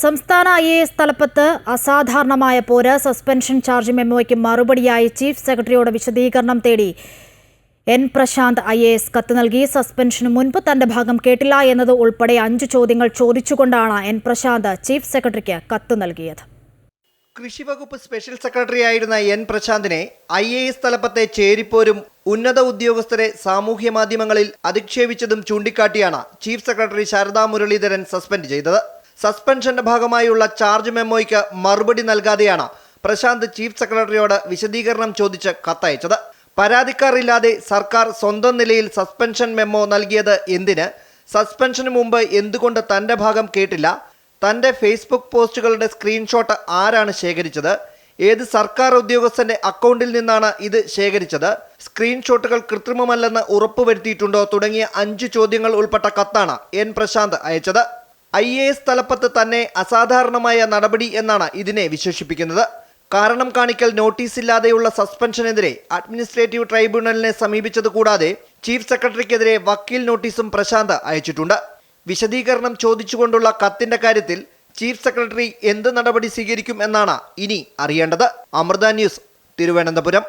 സംസ്ഥാന I A S തലപ്പത്ത് അസാധാരണമായ പോര് സസ്പെൻഷൻ ചാർജ് മെമ്മോയ്ക്ക് മറുപടിയായി ചീഫ് സെക്രട്ടറിയോട് വിശദീകരണം തേടി N Prashant I A S കത്ത് നൽകി. സസ്പെൻഷന് മുൻപ് തന്റെ ഭാഗം കേട്ടില്ല എന്നത് ഉൾപ്പെടെ അഞ്ച് ചോദ്യങ്ങൾ ചോദിച്ചുകൊണ്ടാണ് എൻ പ്രശാന്ത് ചീഫ് സെക്രട്ടറിക്ക് കത്ത് നൽകിയത്. കൃഷിവകുപ്പ് സ്പെഷ്യൽ സെക്രട്ടറി ആയിരുന്ന എൻ പ്രശാന്തിനെ ഐ എ എസ് തലപ്പത്തെ ചേരിപ്പോരും ഉന്നത ഉദ്യോഗസ്ഥരെ സാമൂഹ്യ മാധ്യമങ്ങളിൽ അധിക്ഷേപിച്ചതും ചൂണ്ടിക്കാട്ടിയാണ് chief secretary Sharada Muraleedharan suspend ചെയ്തത്. സസ്പെൻഷന്റെ ഭാഗമായുള്ള ചാർജ് മെമ്മോയ്ക്ക് മറുപടി നൽകാതെയാണ് പ്രശാന്ത് ചീഫ് സെക്രട്ടറിയോട് വിശദീകരണം ചോദിച്ച് കത്തയച്ചത്. പരാതിക്കാരില്ലാതെ സർക്കാർ സ്വന്തം നിലയിൽ സസ്പെൻഷൻ മെമ്മോ നൽകിയത് എന്തിന്? സസ്പെൻഷന് മുമ്പ് എന്തുകൊണ്ട് തന്റെ ഭാഗം കേട്ടില്ല? തന്റെ ഫേസ്ബുക്ക് പോസ്റ്റുകളുടെ സ്ക്രീൻഷോട്ട് ആരാണ് ശേഖരിച്ചത്? ഏത് സർക്കാർ ഉദ്യോഗസ്ഥന്റെ അക്കൗണ്ടിൽ നിന്നാണ് ഇത് ശേഖരിച്ചത്? സ്ക്രീൻഷോട്ടുകൾ കൃത്രിമമല്ലെന്ന് ഉറപ്പുവരുത്തിയിട്ടുണ്ടോ തുടങ്ങിയ അഞ്ച് ചോദ്യങ്ങൾ ഉൾപ്പെട്ട കത്താണ് എൻ പ്രശാന്ത് അയച്ചത്. ഐ എ എസ് തലപ്പത്ത് തന്നെ അസാധാരണമായ നടപടി എന്നാണ് ഇതിനെ വിശേഷിപ്പിക്കുന്നത്. കാരണം കാണിക്കൽ നോട്ടീസ് ഇല്ലാതെയുള്ള സസ്പെൻഷനെതിരെ അഡ്മിനിസ്ട്രേറ്റീവ് ട്രൈബ്യൂണലിനെ സമീപിച്ചത് കൂടാതെ ചീഫ് സെക്രട്ടറിക്കെതിരെ വക്കീൽ നോട്ടീസും പ്രശാന്ത് അയച്ചിട്ടുണ്ട്. വിശദീകരണം ചോദിച്ചുകൊണ്ടുള്ള കത്തിന്റെ കാര്യത്തിൽ ചീഫ് സെക്രട്ടറി എന്ത് നടപടി സ്വീകരിക്കും എന്നാണ് ഇനി അറിയേണ്ടത്. അമൃത ന്യൂസ് തിരുവനന്തപുരം.